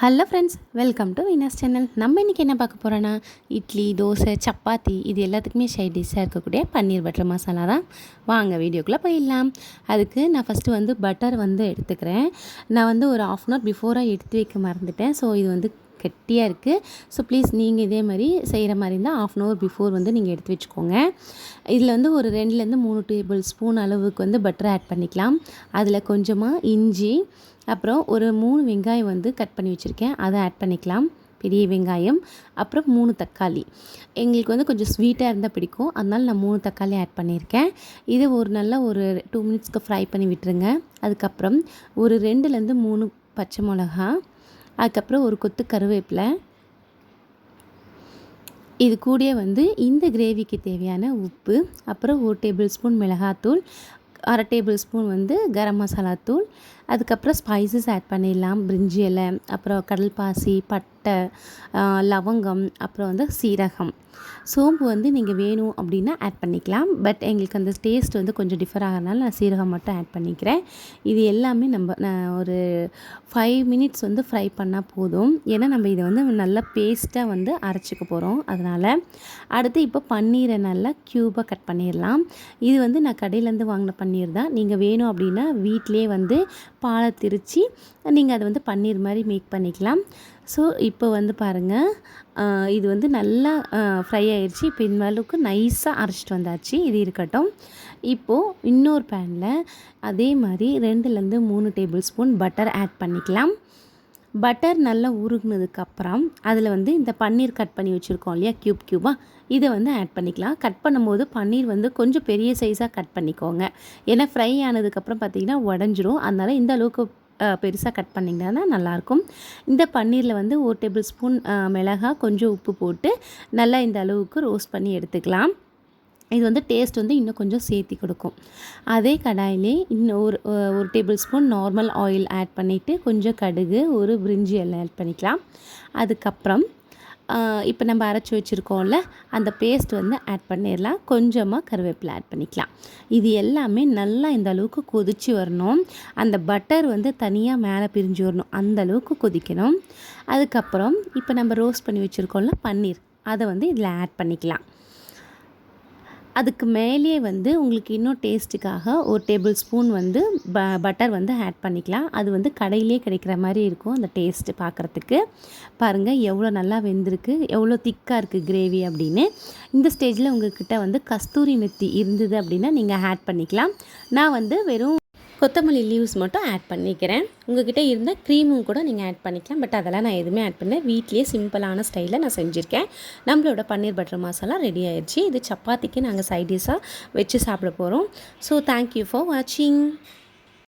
Hello friends welcome to Vina's channel. நம்ம இன்றைக்கி என்ன பார்க்க போகிறோன்னா இட்லி தோசை சப்பாத்தி இது எல்லாத்துக்குமே சைட் டிஷ்ஷாக இருக்கக்கூடிய பன்னீர் பட்டர் மசாலா தான். வாங்க வீடியோக்குள்ளே போயிடலாம். அதுக்கு நான் ஃபஸ்ட்டு வந்து பட்டர் வந்து எடுத்துக்கிறேன். நான் வந்து ஒரு ஆஃப் அன் ஹவர் பிஃபோராக எடுத்து வைக்க மறந்துட்டேன். ஸோ இது வந்து கெட்டியாக இருக்குது ஸோ ப்ளீஸ் நீங்கள் இதே மாதிரி செய்கிற மாதிரி இருந்தால் ஆஃப் அன் ஹவர் பிஃபோர் வந்து நீங்கள் எடுத்து வச்சுக்கோங்க. இதில் வந்து ஒரு ரெண்டுலேருந்து மூணு டேபிள் ஸ்பூன் அளவுக்கு வந்து பட்டர் ஆட் பண்ணிக்கலாம். அதில் கொஞ்சமாக இஞ்சி அப்புறம் ஒரு மூணு வெங்காயம் வந்து கட் பண்ணி வச்சுருக்கேன். அதை ஆட் பண்ணிக்கலாம். பெரிய வெங்காயம் அப்புறம் மூணு தக்காளி. எங்களுக்கு வந்து கொஞ்சம் ஸ்வீட்டாக இருந்தால் பிடிக்கும். அதனால் நான் மூணு தக்காளி ஆட் பண்ணியிருக்கேன். இதை ஒரு நல்ல ஒரு டூ மினிட்ஸ்க்கு ஃப்ரை பண்ணி விட்டுருங்க. அதுக்கப்புறம் ஒரு ரெண்டுலேருந்து மூணு பச்சை மிளகா அதுக்கப்புறம் ஒரு கொத்து கருவேப்பிலை. இது கூடயே வந்து இந்த கிரேவிக்கு தேவையான உப்பு அப்புறம் ஒரு டேபிள் ஸ்பூன் மிளகாத்தூள் அரை டேபிள் ஸ்பூன் வந்து கரம் மசாலா தூள் அதுக்கப்புறம் ஸ்பைசஸ் ஆட் பண்ணிடலாம். பிரிஞ்சி இலை அப்புறம் கடல் பாசி பட்டை லவங்கம் அப்புறம் வந்து சீரகம். சோம்பு வந்து நீங்கள் வேணும் அப்படின்னா ஆட் பண்ணிக்கலாம். பட் எங்களுக்கு அந்த டேஸ்ட் வந்து கொஞ்சம் டிஃபர் ஆகிறதுனால நான் சீரகம் மட்டும் ஆட் பண்ணிக்கிறேன். இது எல்லாமே நம்ம நான் ஒரு ஃபைவ் மினிட்ஸ் வந்து ஃப்ரை பண்ணால் போதும். ஏன்னா நம்ம இதை வந்து நல்லா பேஸ்ட்டாக வந்து அரைச்சிக்க போகிறோம் அதனால் அடுத்து இப்போ பன்னீரை நல்லா க்யூபாக கட் பண்ணிடலாம். இது வந்து நான் கடையிலேருந்து வாங்கின பன்னீர் தான். நீங்கள் வேணும் அப்படின்னா வீட்டிலே வந்து பாலை திரித்து நீங்கள் அதை வந்து பன்னீர் மாதிரி மேக் பண்ணிக்கலாம். ஸோ இப்போ வந்து பாருங்கள் இது வந்து நல்லா ஃப்ரை ஆயிடுச்சு இப்போ இந்த அளவுக்கு நைஸாக அரைச்சிட்டு வந்தாச்சு. இது இருக்கட்டும். இப்போது இன்னொரு பேனில் அதே மாதிரி ரெண்டுலேருந்து மூணு டேபிள் ஸ்பூன் பட்டர் ஆட் பண்ணிக்கலாம். பட்டர் நல்லா உருகுனதுக்கப்புறம் அதில் வந்து இந்த பன்னீர் கட் பண்ணி வச்சுருக்கோம் இல்லையா க்யூப் க்யூபாக இதை வந்து ஆட் பண்ணிக்கலாம். கட் பண்ணும்போது பன்னீர் வந்து கொஞ்சம் பெரிய சைஸாக கட் பண்ணிக்கோங்க. ஏன்னா ஃப்ரை ஆனதுக்கப்புறம் பார்த்திங்கன்னா உடஞ்சிரும். அதனால் இந்த அளவுக்கு பெருசாக கட் பண்ணிங்கன்னா நல்லாயிருக்கும். இந்த பன்னீரில் வந்து ஒரு டேபிள் ஸ்பூன் மிளகாய் கொஞ்சம் உப்பு போட்டு நல்லா இந்த அளவுக்கு ரோஸ்ட் பண்ணி எடுத்துக்கலாம். இது வந்து டேஸ்ட் வந்து இன்னும் கொஞ்சம் சேர்த்தி கொடுக்கும். அதே கடாயிலே இன்னும் ஒரு ஒரு table spoon normal oil add பண்ணிவிட்டு கொஞ்சம் கடுகு ஒரு பிரிஞ்சி எல்லாம் ஆட் பண்ணிக்கலாம். அதுக்கப்புறம் இப்போ நம்ம அரைச்சி வச்சுருக்கோம்ல அந்த பேஸ்ட் வந்து ஆட் பண்ணிடலாம். கொஞ்சமாக கருவேப்பிலை ஆட் பண்ணிக்கலாம். இது எல்லாமே நல்லா இந்த அளவுக்கு கொதித்து வரணும். அந்த பட்டர் வந்து தனியாக மேலே பிரிஞ்சு வரணும். அந்த அளவுக்கு கொதிக்கணும். அதுக்கப்புறம் இப்போ நம்ம ரோஸ்ட் பண்ணி வச்சுருக்கோம்ல பன்னீர். அதை வந்து இதில் ஆட் பண்ணிக்கலாம். அதுக்கு மேலே வந்து உங்களுக்கு இன்னும் டேஸ்ட்டுக்காக ஒரு டேபிள் ஸ்பூன் வந்து ப பட்டர் வந்து ஆட் பண்ணிக்கலாம். அது வந்து கடையிலே கிடைக்கிற மாதிரி இருக்கும் அந்த டேஸ்ட்டு பார்க்குறதுக்கு. பாருங்கள் எவ்வளோ நல்லா வெந்திருக்கு எவ்வளோ திக்காக இருக்குது கிரேவி அப்படின்னு. இந்த ஸ்டேஜில் உங்கள்கிட்ட வந்து கஸ்தூரி மெத்தி இருந்தது அப்படின்னா நீங்கள் ஆட் பண்ணிக்கலாம். நான் வந்து வெறும் கொத்தமல்லி லீவ்ஸ் மட்டும் ஆட் பண்ணிக்கிறேன். உங்ககிட்ட இருந்தால் க்ரீமும் கூட நீங்கள் ஆட் பண்ணிக்கலாம். பட் அதெல்லாம் நான் எதுவுமே ஆட் பண்ணேன் வீட்லேயே சிம்பிளான ஸ்டைலில் நான் செஞ்சுருக்கேன். நம்மளோட பன்னீர் பட்டர் மசாலா ரெடி ஆயிடுச்சு இது சப்பாத்திக்கு நாங்கள் சைடிஷாக வச்சு சாப்பிட போகிறோம் ஸோ தேங்க்யூ ஃபார் வாட்சிங்